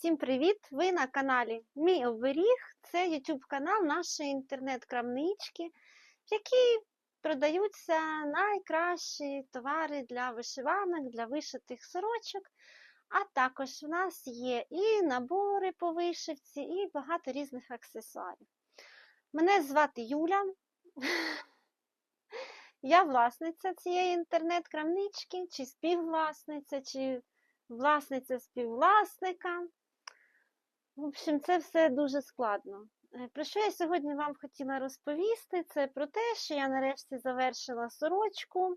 Всім привіт! Ви на каналі Мій Оберіг. Це YouTube канал нашої інтернет-крамнички, в якій продаються найкращі товари для вишиванок, для вишитих сорочок. А також в нас є і набори по вишивці, і багато різних аксесуарів. Мене звати Юля. Я власниця цієї інтернет-крамнички, чи співвласниця, чи власниця співвласника. В общем, це все дуже складно. Е, Про що я сьогодні вам хотіла розповісти? Це про те, що я нарешті завершила сорочку,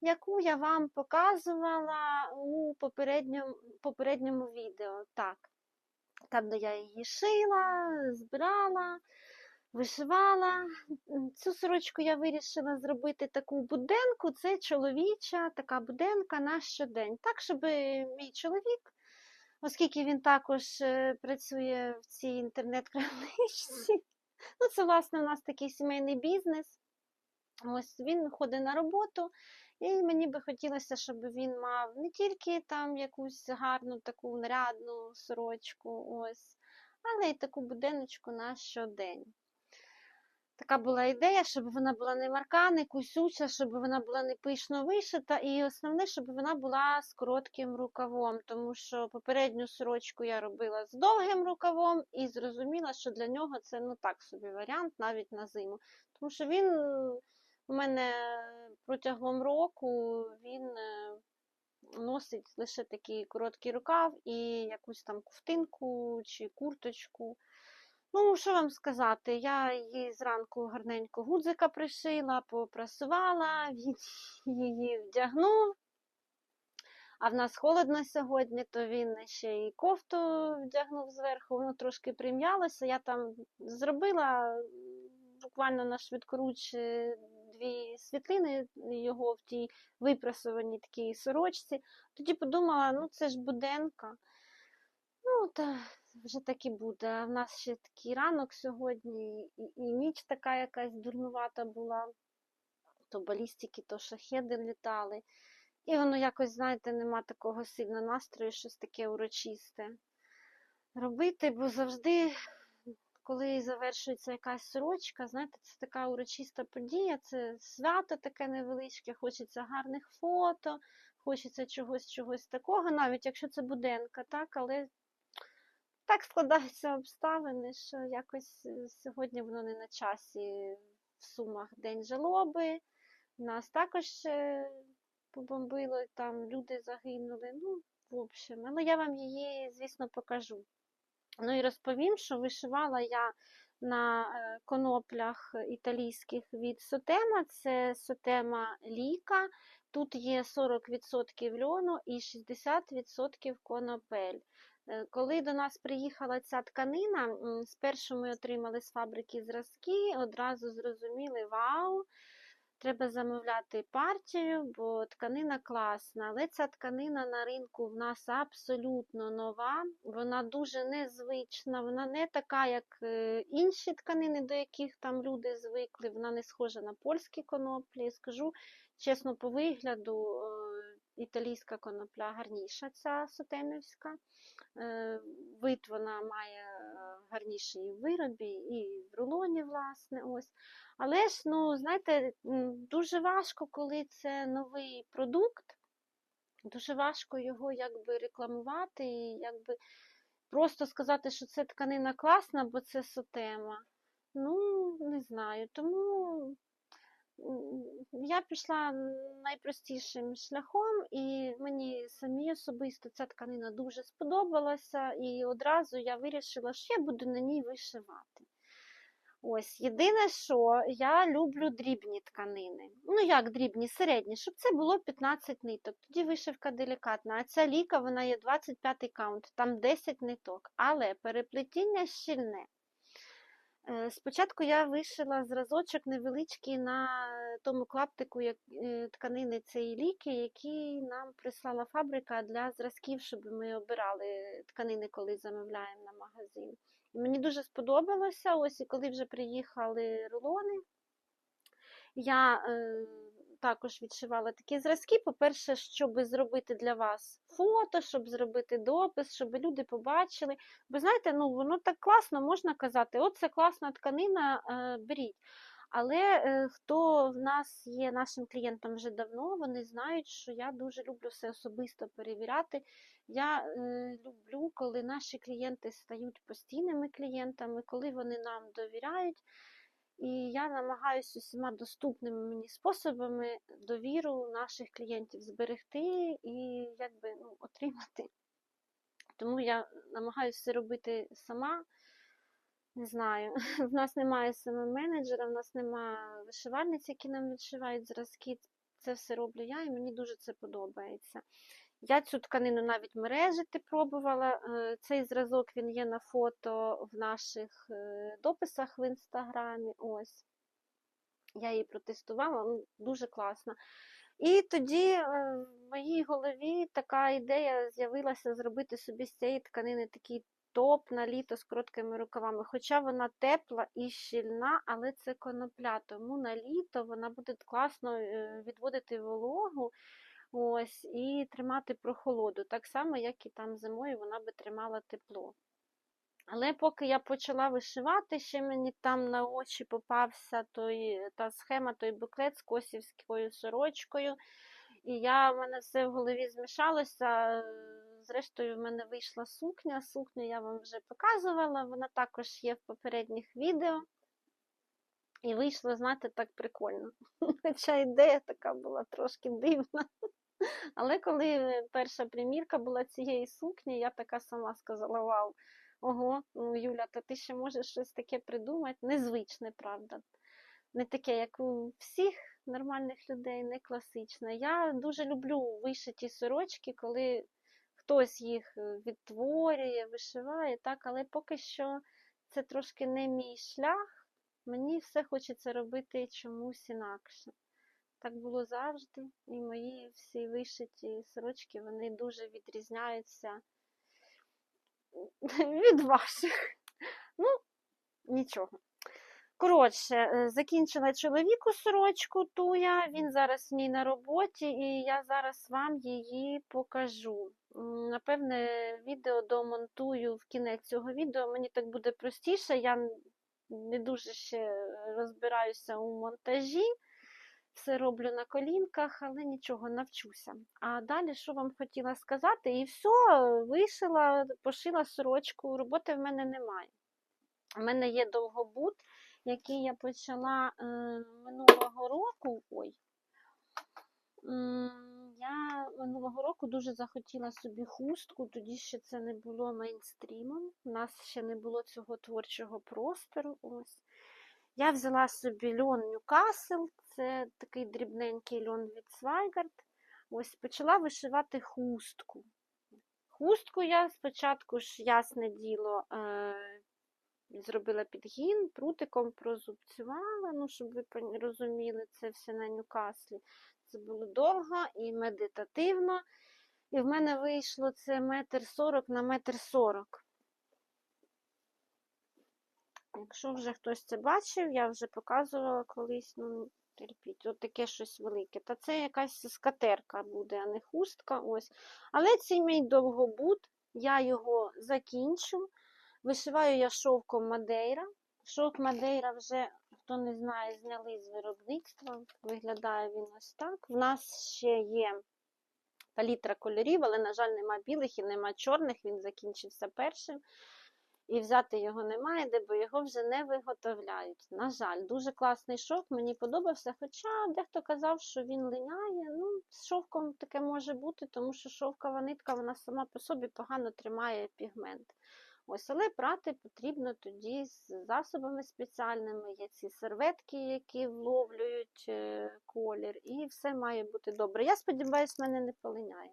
яку я вам показувала у попередньому, попередньому відео. Так, там, де я її шила, збирала, вишивала. Цю сорочку я вирішила зробити таку буденку. Це чоловіча така буденка на щодень. Так, щоб мій чоловік оскільки він також е, працює в цій інтернет-крамничці. Ну, це, власне, у нас такий сімейний бізнес. Ось він ходить на роботу, і мені би хотілося, щоб він мав не тільки там якусь гарну таку нарядну сорочку, ось, але й таку будиночку на щодень. Така була ідея, щоб вона була не марка, не кусюча, щоб вона була не пишно вишита, і основне, щоб вона була з коротким рукавом, тому що попередню сорочку я робила з довгим рукавом і зрозуміла, що для нього це ну так собі варіант навіть на зиму. Тому що він у мене протягом року він е, носить лише такий короткий рукав і якусь там ковтинку чи курточку. Ну, що вам сказати, я її зранку гарненько гудзика пришила, попрасувала, він її вдягнув. А в нас холодно сьогодні, то він ще і кофту вдягнув зверху, воно трошки прим'ялося. Я там зробила буквально на швидкоруч е, дві світлини його в тій випрасованій такій сорочці. Тоді подумала, ну це ж буденка. Ну, та вже так і буде. В нас ще такий ранок сьогодні, і, і ніч така якась дурнувата була. То балістики, то шахеди літали. І воно якось, знаєте, нема такого сильного настрою, щось таке урочисте робити, бо завжди, коли завершується якась сорочка, знаєте, це така урочиста подія, це свято таке невеличке, хочеться гарних фото, хочеться чогось, чогось такого, навіть якщо це буденка, так, але так складаються обставини, що якось е, сьогодні воно не на часі в Сумах День жалоби. Нас також е, побомбило, там люди загинули. Ну, в общем, але я вам її, звісно, покажу. Ну і розповім, що вишивала я на е, коноплях італійських від Сотема. Це Сотема Ліка. Тут є 40% льону і 60% конопель. Е, Коли до нас приїхала ця тканина, спершу ми отримали з фабрики зразки, одразу зрозуміли, вау, треба замовляти партію, бо тканина класна. Але ця тканина на ринку в нас абсолютно нова, вона дуже незвична, вона не така, як е, інші тканини, до яких там люди звикли. Вона не схожа на польські коноплі. Скажу чесно, по вигляду е, італійська конопля гарніша, ця сотемівська. Е, Вид вона має е, гарніший виробі, і в рулоні, власне. ось. Але ж, ну, знаєте, дуже важко, коли це новий продукт, дуже важко його якби рекламувати, і якби просто сказати, що це тканина класна, бо це сотема. Ну, не знаю. Тому я пішла найпростішим шляхом, і мені самі особисто ця тканина дуже сподобалася, і одразу я вирішила, що я буду на ній вишивати. Ось, єдине, що я люблю дрібні тканини. Ну, як дрібні, середні, щоб це було 15 ниток. Тоді вишивка делікатна. А ця ліка, вона є 25 каунт, там 10 ниток. Але переплетіння щільне. Е, Спочатку я вишила зразочок невеличкий на тому клаптику як, е, тканини цієї ліки, який нам прислала фабрика для зразків, щоб ми обирали тканини, коли замовляємо на магазин. Мені дуже сподобалося. Ось і коли вже приїхали рулони, я е, також відшивала такі зразки. По-перше, щоб зробити для вас фото, щоб зробити допис, щоб люди побачили. Бо знаєте, ну воно так класно, можна казати, от це класна тканина, е, беріть. Але е, хто в нас є нашим клієнтом вже давно, вони знають, що я дуже люблю все особисто перевіряти. Я е, люблю, коли наші клієнти стають постійними клієнтами, коли вони нам довіряють. І я намагаюся усіма доступними мені способами довіру наших клієнтів зберегти і якби ну, отримати. Тому я намагаюся все робити сама. Не знаю, в нас немає саме менеджера, в нас немає вишивальниць, які нам відшивають зразки. Це все роблю я, і мені дуже це подобається. Я цю тканину навіть мережити пробувала. Е, Цей зразок він є на фото в наших е, дописах в інстаграмі. Ось. Я її протестувала, ну, дуже класно. І тоді е, в моїй голові така ідея з'явилася зробити собі з цієї тканини такий топ на літо з короткими рукавами. Хоча вона тепла і щільна, але це конопля, тому на літо вона буде класно відводити вологу. Ось, і тримати прохолоду, так само, як і там зимою вона би тримала тепло. Але поки я почала вишивати, ще мені там на очі попався той, та схема, той буклет з косівською сорочкою. І я, в мене все в голові змішалося. Зрештою, в мене вийшла сукня. Сукню я вам вже показувала, вона також є в попередніх відео. І вийшло, знаєте, так прикольно. Хоча ідея така була трошки дивна. Але коли перша примірка була цієї сукні, я така сама сказала: Вау, ого, ну Юля, то ти ще можеш щось таке придумати? Незвичне, правда. Не таке, як у всіх нормальних людей, не класичне. Я дуже люблю вишиті сорочки, коли хтось їх е, відтворює, вишиває, так, але поки що це трошки не мій шлях. Мені все хочеться робити чомусь інакше. Так було завжди, і мої всі вишиті сорочки вони дуже відрізняються від ваших. Ну, нічого. Коротше, е, закінчила чоловіку сорочку ту я, він зараз в ній на роботі, і я зараз вам її покажу. Напевне, відео домонтую в кінець цього відео. Мені так буде простіше. Я не дуже ще розбираюся у монтажі. Все роблю на колінках, але нічого, навчуся. А далі, що вам хотіла сказати, і все, вишила, пошила сорочку, роботи в мене немає. У мене є довгобут, який я почала е, минулого року. Ой. Я минулого року дуже захотіла собі хустку, тоді ще це не було мейнстрімом, у нас ще не було цього творчого простору. Ось. Я взяла собі льон Ньюкасл, це такий дрібненький льон від Свайгард. Ось почала вишивати хустку. Хустку я спочатку ж, ясне діло, е, зробила підгін, прутиком прозубцювала, ну, щоб ви розуміли, це все на Ньюкаслі. Це було довго і медитативно. І в мене вийшло це метр сорок на метр сорок. Якщо вже хтось це бачив, я вже показувала колись, ну, терпіть, от таке щось велике. Та це якась скатерка буде, а не хустка. ось. Але цей мій довгобут, я його закінчу. Вишиваю я шовком Мадейра. Шовк Мадейра вже, хто не знає, зняли з виробництва. Виглядає він ось так. В нас ще є палітра кольорів, але, на жаль, нема білих і нема чорних. Він закінчився першим. І взяти його немає, де бо його вже не виготовляють. На жаль, дуже класний шовк, мені подобався. Хоча дехто казав, що він линяє. Ну, з шовком таке може бути, тому що шовкова нитка вона сама по собі погано тримає пігмент. Ось, але прати потрібно тоді з засобами спеціальними. Є ці серветки, які вловлюють е, колір, і все має бути добре. Я сподіваюся, мене не полиняє.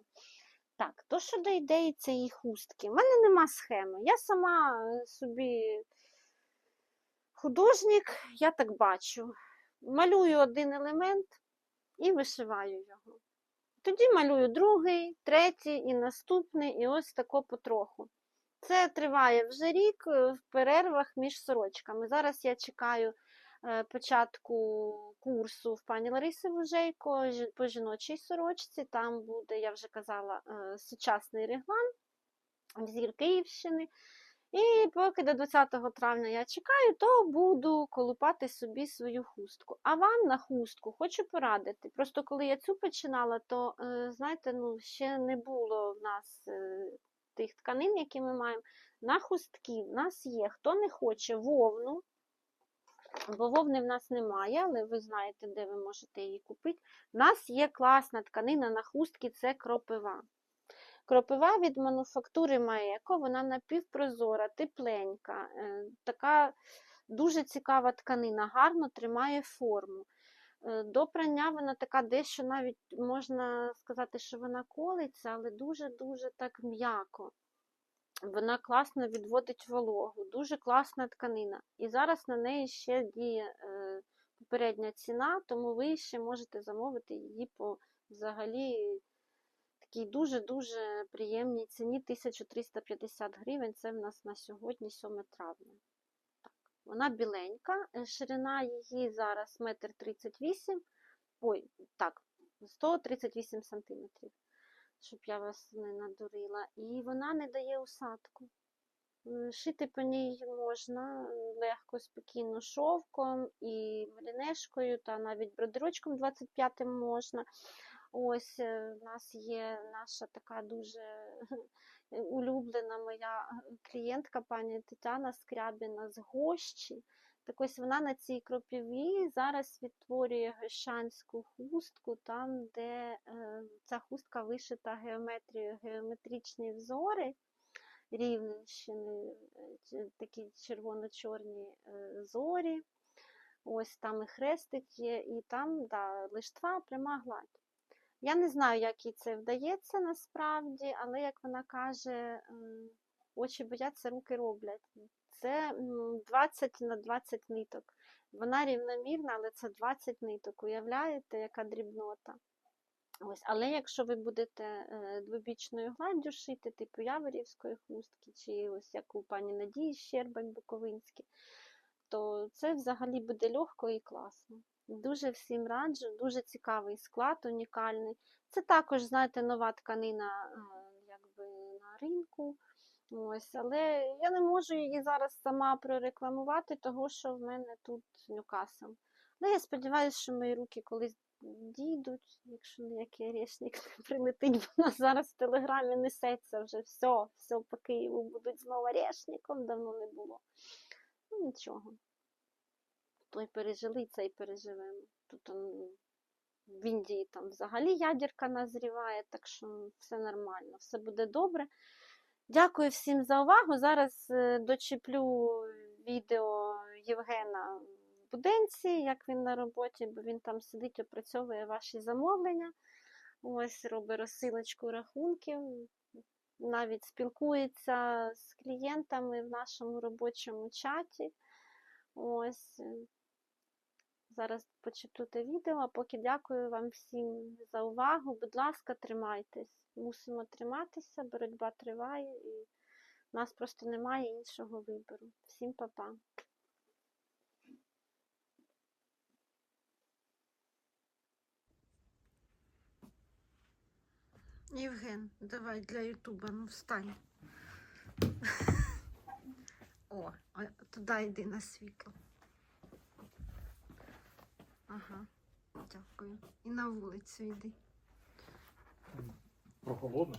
Так, то щодо ідеї цієї хустки. У мене нема схеми. Я сама е, собі художник, я так бачу. Малюю один елемент і вишиваю його. Тоді малюю другий, третій і наступний, і ось тако потроху. Це триває вже рік е, в перервах між сорочками. Зараз я чекаю початку курсу в пані Лариси Вужейко по жіночій сорочці. Там буде, я вже казала, е, сучасний реглан зір Київщини. І поки до 20 травня я чекаю, то буду колупати собі свою хустку. А вам на хустку хочу порадити. Просто коли я цю починала, то, е, знаєте, ну, ще не було в нас е, тих тканин, які ми маємо. На хустки в нас є. Хто не хоче вовну, бо вовни в нас немає, але ви знаєте, де ви можете її купити. В нас є класна тканина на хустки, це кропива. Кропива від мануфактури Маеко, вона напівпрозора, тепленька, е, така дуже цікава тканина, гарно тримає форму. Е, До прання вона така дещо навіть можна сказати, що вона колиться, але дуже-дуже так м'яко. Вона класно відводить вологу, дуже класна тканина. І зараз на неї ще діє е, попередня ціна, тому ви ще можете замовити її по взагалі такій дуже-дуже приємній ціні 1350 гривень. Це в нас на сьогодні 7 травня. Так. Вона біленька, е, ширина її зараз 1,38 м. Ой, так, 138 сантиметрів, щоб я вас не надурила. І вона не дає усадку. Шити по ній можна е, легко, спокійно шовком і мерінешкою, та навіть бродерочком 25 можна. Ось е, в нас є наша така дуже улюблена моя клієнтка, пані Тетяна Скрябіна з Гощі. Так ось вона на цій кропіві зараз відтворює гощанську хустку, там, де е, ця хустка вишита геометрією, геометричні взори Рівненщини, е, такі червоно-чорні е, зорі. Ось там і хрестик є, і там да, лиштва, пряма гладь. Я не знаю, як їй це вдається насправді, але як вона каже, очі бояться, руки роблять. Це 20 на 20 ниток. Вона рівномірна, але це 20 ниток. Уявляєте, яка дрібнота? Ось, але якщо ви будете е, двобічною гладдю шити, типу яворівської хустки, чи ось як у пані Надії Щербань Буковинський, то це взагалі буде легко і класно. Дуже всім раджу, дуже цікавий склад, унікальний. Це також, знаєте, нова тканина е, якби, на ринку. Ось, але я не можу її зараз сама прорекламувати, того що в мене тут Ньюкасл. Але я сподіваюся, що мої руки колись дійдуть, якщо ніякий орешник не прилетить, бо вона зараз в телеграмі несеться вже все, все по Києву будуть знову орешником, давно не було. Ну нічого. Той пережили, цей переживемо. Тут он, в Індії там взагалі ядерка назріває, так що все нормально, все буде добре. Дякую всім за увагу. Зараз е, дочіплю відео Євгена в буденці, як він на роботі, бо він там сидить, опрацьовує ваші замовлення. Ось робить розсилочку рахунків, навіть спілкується з клієнтами в нашому робочому чаті. Ось. Зараз почеплю відео, а поки дякую вам всім за увагу. Будь ласка, тримайтесь. Мусимо триматися, боротьба триває, і в нас просто немає іншого вибору. Всім па-па. Євген, давай для Ютуба, ну встань. О, туди йди на світло. Ага, дякую. І на вулицю йди. Прохолодно?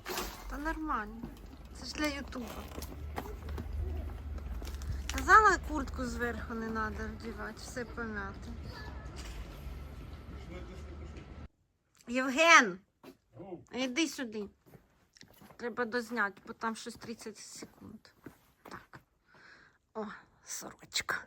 Та нормально. Це ж для Ютуба. Казала, куртку зверху не треба вдівати, все пом'яте. Євген, іди сюди. Треба дозняти, бо там щось 30 секунд. Так. О, сорочка.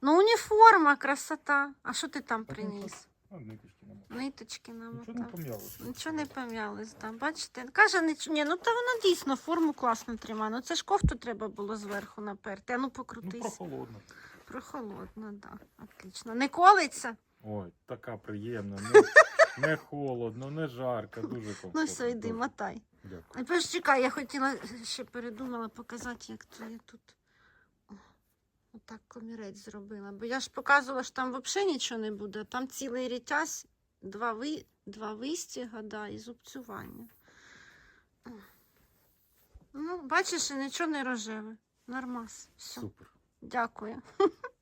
Ну, уніформа, красота. А що ти там приніс? А, ниточки нема. Ниточки нам. Нічого не пом'ялося. Нічого не пом'ялось, да. Бачите? Каже, ніч... ні, ну та вона дійсно форму класно тримає. Ну це ж кофту треба було зверху наперти. А ну Ну, покрутись. прохолодно. Прохолодно, да. Отлично. Не колиться? Ой, така приємна. Не, не холодно, не жарко, дуже комфортно. Ну все, йди, мотай. Дякую. А тепер чекай, я хотіла ще передумала показати, як то я тут. Отак комірець зробила. Бо я ж показувала, що там взагалі нічого не буде. Там цілий рітязь, два, ви... два вистіга, да, і зубцювання. Ну, бачиш, і нічого не рожеве. Нормас. Все. Супер. Дякую.